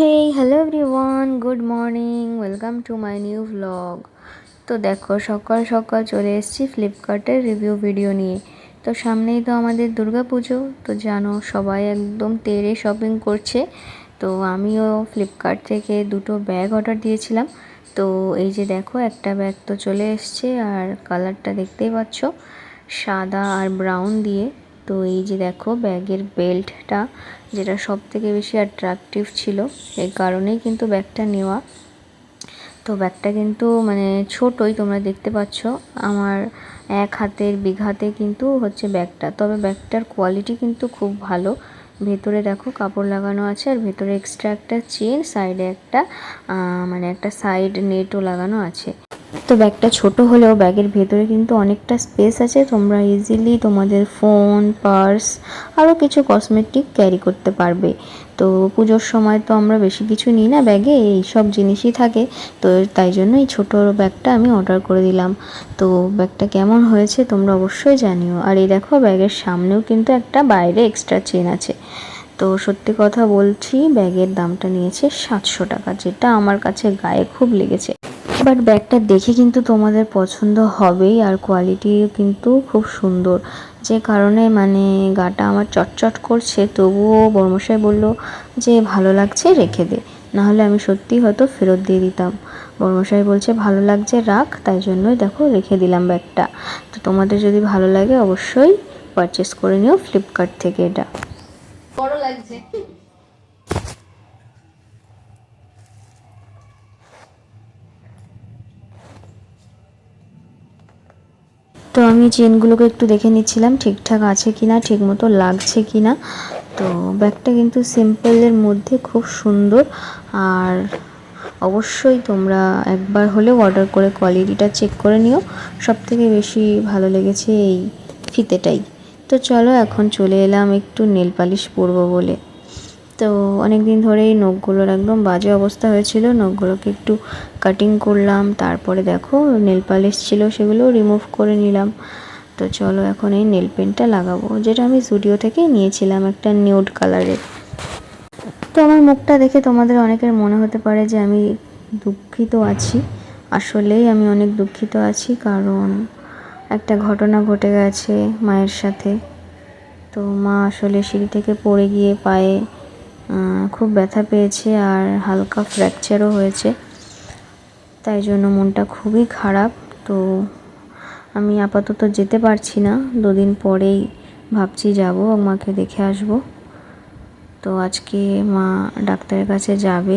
Hey hello everyone good morning welcome to my new vlog তো দেখো, সকাল সকাল চলে এসেছি ফ্লিপকার্টের রিভিউ ভিডিও নিয়ে। তো সামনেই তো আমাদের দুর্গা পুজো। তো জানো, সবাই একদম তেরে শপিং করছে। তো আমিও ফ্লিপকার্ট থেকে দুটো ব্যাগ অর্ডার দিয়েছিলাম। তো এই যে দেখো, একটা ব্যাগ তো চলে এসছে। আর কালারটা দেখতেই পাচ্ছ, সাদা আর ব্রাউন দিয়ে। তো এই যে দেখো ব্যাগের বেল্টটা, যেটা সব থেকে বেশি অ্যাট্রাকটিভ ছিল এই কারণেই কিন্তু ব্যাগটা নেওয়া। তো ব্যাগটা কিন্তু মানে ছোটই, তোমরা দেখতে পাচ্ছ। আমার এক হাতের বিঘাতে কিন্তু হচ্ছে ব্যাগটা। তবে ব্যাগটার কোয়ালিটি কিন্তু খুব ভালো। ভেতরে দেখো কাপড় লাগানো আছে, আর ভেতরে এক্সট্রা একটা চেন সাইডে একটা মানে একটা সাইড নেটও লাগানো আছে। তো ব্যাগটা ছোট হলেও ব্যাগের ভেতরে কিন্তু অনেকটা স্পেস আছে। তোমরা ইজিলি তোমাদের ফোন পার্স আরও কিছু কসমেটিক ক্যারি করতে পারবে। তো পুজোর সময় তো আমরা বেশি কিছু নিই না ব্যাগে, এই সব জিনিসই থাকে। তো তাই জন্য এই ছোটো ব্যাগটা আমি অর্ডার করে দিলাম। তো ব্যাগটা কেমন হয়েছে তোমরা অবশ্যই জানিও। আর এই দেখো, ব্যাগের সামনেও কিন্তু একটা বাইরে এক্সট্রা চেন আছে। তো সত্যি কথা বলছি, ব্যাগের দামটা নিয়েছে সাতশো টাকা, যেটা আমার কাছে গায়ে খুব লেগেছে। বাট ব্যাগটা দেখে কিন্তু তোমাদের পছন্দ হবেই আর কোয়ালিটিও কিন্তু খুব সুন্দর। যে কারণে মানে গাটা আমার চটচট করছে, তবুও বর্মশাই বলল যে ভালো লাগছে রেখে দে, নাহলে আমি সত্যি হয়তো ফেরত দিয়ে দিতাম। বর্মশাই বলছে ভালো লাগছে রাখ, তাই জন্যই দেখো রেখে দিলাম ব্যাগটা। তো তোমাদের যদি ভালো লাগে অবশ্যই পারচেস করে নিও ফ্লিপকার্ট থেকে এটা। বড় লাগছে। তো আমি চেনগুলোকে একটু দেখে নিচ্ছিলাম, ঠিকঠাক আছে কি না ঠিক মতো লাগছে কি না তো ব্যাগটা কিন্তু সিম্পলের মধ্যে খুব সুন্দর। আর অবশ্যই তোমরা একবার হলেও অর্ডার করে কোয়ালিটিটা চেক করে নিও। সব থেকে বেশি ভালো লেগেছে এই ফিতেটাই। তো চলো এখন চলে এলাম একটু নেল পালিশ পরবো বলে। তো অনেক দিন ধরেই নখগুলোর একদম বাজে অবস্থা হয়েছিল। নখগুলোকে একটু কাটিং করলাম, তারপরে দেখো নেল পালিশ ছিল, সেগুলো রিমুভ করে নিলাম। তো চলো এখন এই নেল পেন্টটা লাগাবো, যেটা আমি স্টুডিও থেকে নিয়েছিলাম একটা নিউড কালারের তো আমার মুখটা দেখে তোমাদের অনেকের মনে হতে পারে যে আমি দুঃখিত আছি। আসলেই আমি অনেক দুঃখিত আছি, কারণ একটা ঘটনা ঘটে গেছে মায়ের সাথে। তো মা আসলে সিঁড়ি থেকে পড়ে গিয়ে পায়ে খুব ব্যথা পেয়েছে আর হালকা ফ্র্যাকচারও হয়েছে। তাই জন্য মনটা খুবই খারাপ। তো আমি আপাতত যেতে পারছি না। দুদিন পরেই ভাবছি যাব মাকে দেখে আসব। তো আজকে মা ডাক্তারের কাছে যাবে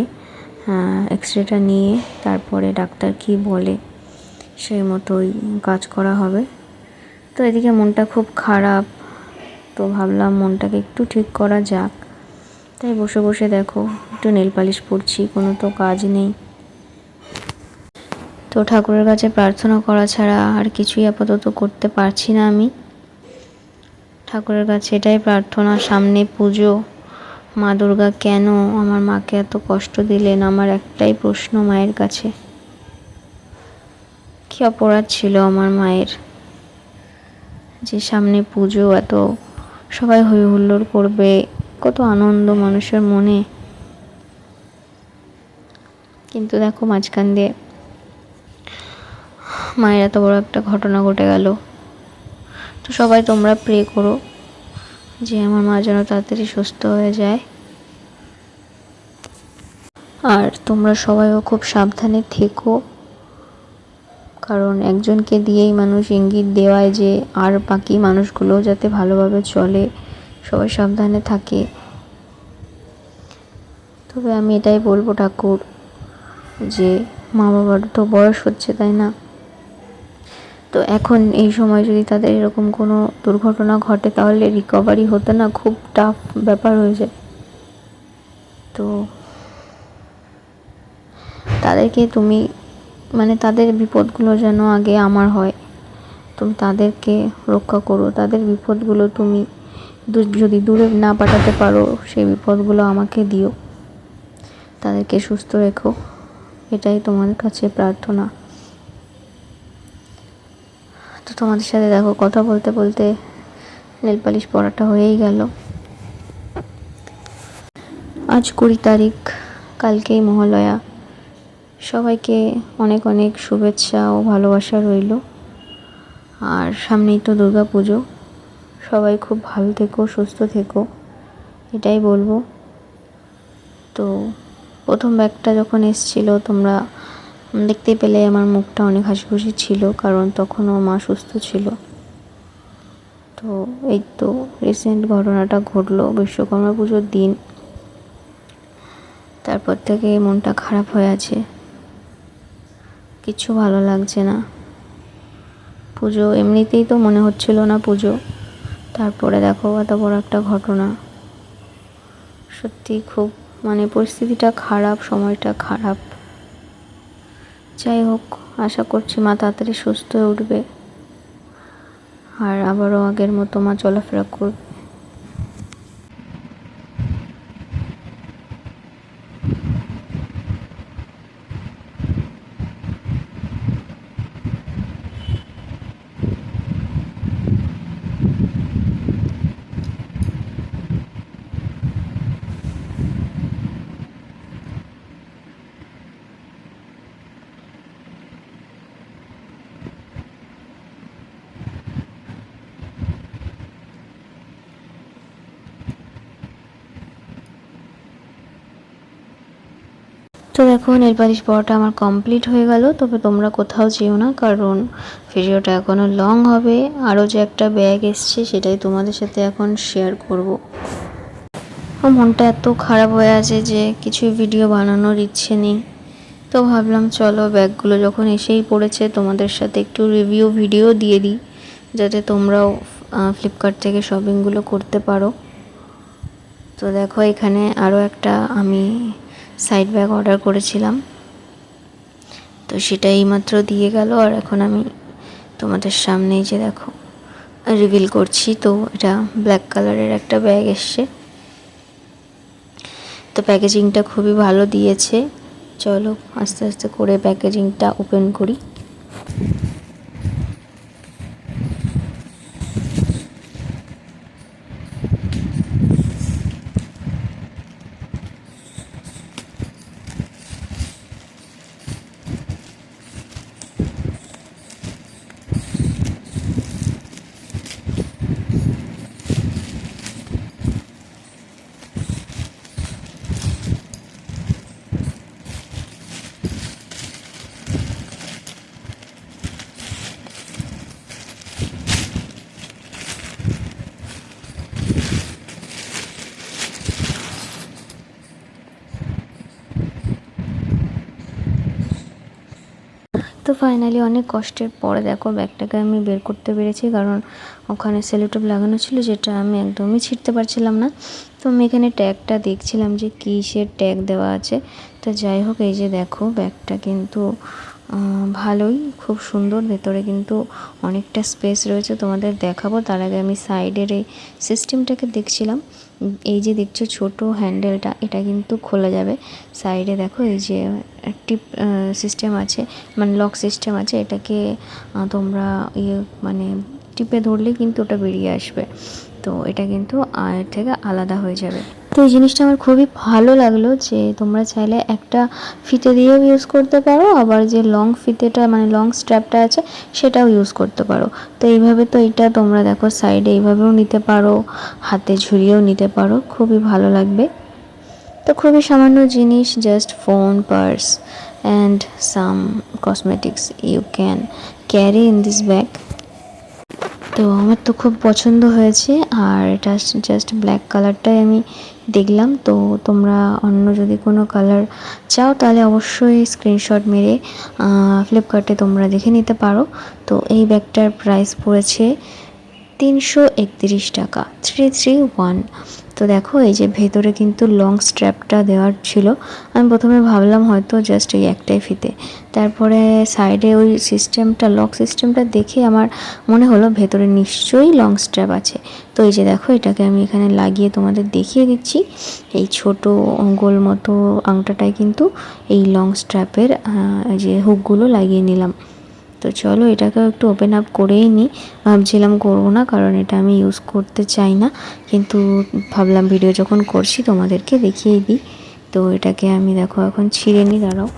এক্স রেটা নিয়ে, তারপরে ডাক্তার কি বলে সেই মতোই কাজ করা হবে। তো এদিকে মনটা খুব খারাপ। তো ভাবলাম মনটাকে একটু ঠিক করা যাক। তাই বসে বসে দেখো, একটু নেল পালিশ পড়ছি কোনো তো কাজ নেই। তো ঠাকুরের কাছে প্রার্থনা করা ছাড়া আর কিছুই আপাতত করতে পারছি না আমি। ঠাকুরের কাছে এটাই প্রার্থনা, সামনে পুজো, মা দুর্গা কেন আমার মাকে এত কষ্ট দিলেন? আমার একটাই প্রশ্ন মায়ের কাছে। কী অপরাধ ছিল আমার মায়ের? যে সামনে পুজো, এত সবাই হই হুল্লোড় করবে কত আনন্দ মানুষের মনে। কিন্তু দেখো মাঝখান দিয়ে মায়ের এত বড় একটা ঘটনা ঘটে গেল। তো সবাই তোমরা প্রে করো যে আমার মা যেন তাড়াতাড়ি সুস্থ হয়ে যায়। আর তোমরা সবাইও খুব সাবধানে থেকো। কারণ একজনকে দিয়েই মানুষ ইঙ্গিত দেওয়ায় যে আর বাকি মানুষগুলো যাতে ভালোভাবে চলে। সবাই সাবধানে থাকে। তবে আমি এটাই বলব ঠাকুর, যে মা বাবার তো বয়স হচ্ছে, তাই না? তো এখন এই সময় যদি তাদের এরকম কোনো দুর্ঘটনা ঘটে, তাহলে রিকভারি হতে না খুব টাফ ব্যাপার হয়ে যায়। তো তাদেরকে তুমি মানে তাদের বিপদগুলো যেন আগে আমার হয়, তুমি তাদেরকে রক্ষা করো, তাদের বিপদগুলো তুমি যদি দূরে না পাঠাতে পারো, সেই বিপদগুলো আমাকে দিও। তাদেরকে সুস্থ রেখো। এটাই তোমাদের কাছে প্রার্থনা। তো তোমাদের সাথে দেখো, কথা বলতে বলতে নেল পালিশ পড়াটা হয়েই গেল। আজ কুড়ি তারিখ, কালকেই মহালয়া। সবাইকে অনেক অনেক শুভেচ্ছা ও ভালোবাসা রইল। আর সামনেই তো দুর্গা পুজো সবাই খুব ভালো থেকো, সুস্থ থেকো, এটাই বলব। তো প্রথম ব্যাগটা যখন এসেছিল, তোমরা দেখতেই পেলে আমার মুখটা অনেক হাসি খুশি ছিল, কারণ তখনও মা সুস্থ ছিল। তো এই তো রিসেন্ট ঘটনাটা ঘটলো, বিশ্বকর্মা পুজোর দিন। তারপর থেকে মনটা খারাপ হয়ে আছে। কিছু ভালো লাগছে না। পুজো এমনিতেই তো মনে হচ্ছিল না পুজো। তারপরে দেখো এত বড় একটা ঘটনা। সত্যি খুব মানে পরিস্থিতিটা খারাপ, সময়টা খারাপ। যাই হোক, আশা করছি মা তাড়াতাড়ি সুস্থ হয়ে উঠবে। আর আবারও আগের মতো মা চলাফেরা করবে তো দেখো নেল পালিশ পড়াটা আমার কমপ্লিট হয়ে গেল। তবে তোমরা কোথাও যেও না, কারণ ভিডিওটা এখনও লং হবে। আরও যে একটা ব্যাগ এসছে, সেটাই তোমাদের সাথে এখন শেয়ার করব। মনটা এত খারাপ হয়ে আছে যে কিছু ভিডিও বানানোর ইচ্ছে নেই। তো ভাবলাম, চলো ব্যাগগুলো যখন এসেই পড়েছে, তোমাদের সাথে একটু রিভিউ ভিডিও দিয়ে দিই, যাতে তোমরাও ফ্লিপকার্ট থেকে শপিংগুলো করতে পারো। তো দেখো, এখানে আরও একটা আমি সাইড ব্যাগ অর্ডার করেছিলাম। তো সেটা এইমাত্র দিয়ে গেল আর এখন আমি তোমাদের সামনেই যে দেখো রিভিল করছি। তো এটা ব্ল্যাক কালারের একটা ব্যাগ এসছে। তো প্যাকেজিংটা খুবই ভালো দিয়েছে। চলো আস্তে আস্তে করে প্যাকেজিংটা ওপেন করি। তো ফাইনালি অনেক কষ্টের পরে দেখো ব্যাগটাকে আমি বের করতে পেরেছি, কারণ ওখানে সেলোটেপ লাগানো ছিল যেটা আমি একদমই ছিঁড়তে পারছিলাম না। তো আমি এখানে ট্যাগটা দেখছিলাম যে কিসের ট্যাগ দেওয়া আছে। তো যাই হোক, এই যে দেখো ব্যাগটা কিন্তু ভালোই, খুব সুন্দর। ভেতরে কিন্তু অনেকটা স্পেস রয়েছে, তোমাদের দেখাবো। তার আগে আমি সাইডের এই সিস্টেমটাকে দেখছিলাম। এই যে দেখছ ছোট হ্যান্ডেলটা এটা কিন্তু খোলা যাবে। সাইডে দেখো, এই যে টিপ সিস্টেম আছে মানে লক সিস্টেম আছে, এটাকে তোমরা ইয়ে মানে টিপে ধরলে কিন্তু ওটা বেরিয়ে আসবে। তো এটা কিন্তু এর থেকে আলাদা হয়ে যাবে। এই জিনিসটা আমার খুবই ভালো লাগল যে তোমরা চাইলে একটা ফিতে দিয়েও ইউজ করতে পারো, আবার যে লং ফিতেটা মানে লং স্ট্র্যাপটা আছে সেটাও ইউজ করতে পারো। তো এইভাবে তো এটা তোমরা দেখো সাইডে এইভাবেও নিতে পারো, হাতে ঝুরিয়েও নিতে পারো, খুবই ভালো লাগবে। তো খুবই সামান্য জিনিস just phone purse and some cosmetics you can carry in this bag তো আমার তো খুব পছন্দ হয়েছে, আর এটা জাস্ট ব্ল্যাক কালারটাই আমি দেখলাম। তো তোমরা অন্য যদি কোনো কালার চাও, তাহলে অবশ্যই স্ক্রিনশট মেরে ফ্লিপকার্টে তোমরা দেখে নিতে পারো। তো এই ব্যাগটার প্রাইস পড়েছে তিনশো একত্রিশ টাকা থ্রি থ্রি ওয়ান তো দেখো, এই যে ভেতরে কিন্তু লং স্ট্র্যাপটা দেওয়ার ছিল। আমি প্রথমে ভাবলাম হয়তো জাস্ট এই একটাই ফিতে। তারপরে সাইডে ওই সিস্টেমটা লক সিস্টেমটা দেখে আমার মনে হলো ভেতরে নিশ্চয়ই লং স্ট্র্যাপ আছে। তো এই যে দেখো, এটাকে আমি এখানে লাগিয়ে তোমাদের দেখিয়ে দিচ্ছি। এই ছোট গোল মতো আংটাটায় কিন্তু এই লং স্ট্র্যাপের যে হুকগুলো লাগিয়ে নিলাম। তো চলো এটাকেও একটু ওপেন আপ করেই নিই ভাবছিলাম করব না, কারণ এটা আমি ইউজ করতে চাই না। কিন্তু ভাবলাম ভিডিও যখন করছি তোমাদেরকে দেখিয়ে দিই। তো এটাকে আমি দেখো, এখন ছিঁড়ে নিই দাঁড়াও।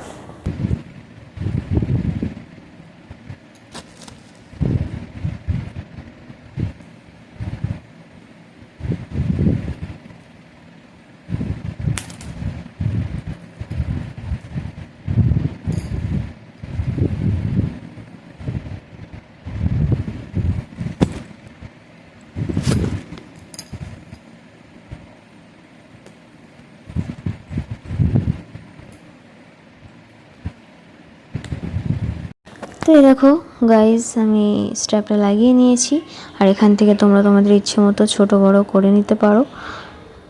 এই দেখো গাইজ আমি স্ট্র্যাপটা লাগিয়ে নিয়েছি। আর এখান থেকে তোমরা তোমাদের ইচ্ছে মতো ছোটো বড় করে নিতে পারো।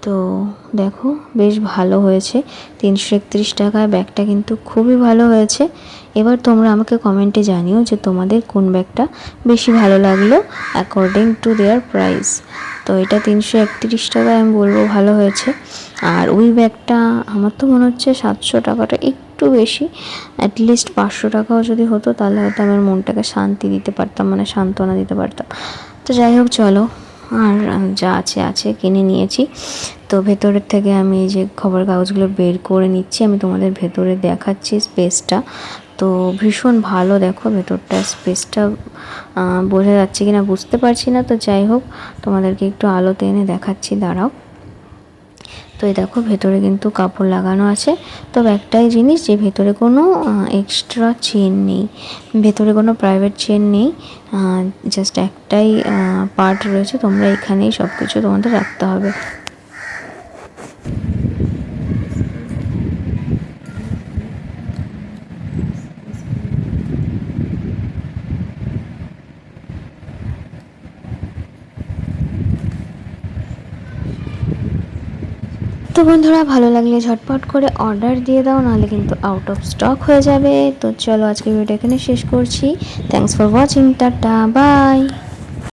তো দেখো, বেশ ভালো হয়েছে। তিনশো একত্রিশ টাকায় ব্যাগটা কিন্তু খুবই ভালো হয়েছে। এবার তোমরা আমাকে কমেন্টে জানিও যে তোমাদের কোন ব্যাগটা বেশি ভালো লাগল অ্যাকর্ডিং টু দেয়ার প্রাইস তো এটা তিনশো একত্রিশ টাকায় আমি বলব ভালো হয়েছে। আর ওই ব্যাগটা আমার তো মনে হচ্ছে সাতশো টাকাটা, একটু বেশি। অ্যাটলিস্ট পাঁচশো টাকাও যদি হতো, তাহলে হয়তো আমার মনটাকে শান্তি দিতে পারতাম মানে সান্ত্বনা দিতে পারতাম। তো যাই হোক, চলো। আর যা আছে আছে, কিনে নিয়েছি। তো ভেতরের থেকে আমি এই যে খবর কাগজগুলো বের করে নিচ্ছি, আমি তোমাদের ভেতরে দেখাচ্ছি স্পেসটা। তো ভীষণ ভালো দেখো ভেতরটা, স্পেসটা বোঝা যাচ্ছে কি না বুঝতে পারছি না। তো যাই হোক, তোমাদেরকে একটু আলোতে এনে দেখাচ্ছি, দাঁড়াও। তো এই দেখো, ভেতরে কিন্তু কাপড় লাগানো আছে। তবে একটাই জিনিস যে ভেতরে কোনো এক্সট্রা চেন নেই। ভেতরে কোনো প্রাইভেট চেন নেই। জাস্ট একটাই পার্ট রয়েছে। তোমরা এখানেই সব কিছু তোমাদের রাখতে হবে। তো বন্ধুরা, ভালো লাগলে ঝটপট করে অর্ডার দিয়ে দাও, নাহলে কিন্তু আউট অফ স্টক হয়ে যাবে। তো চলো আজকে ভিডিও এখানে শেষ করছি। Thanks for watching tata bye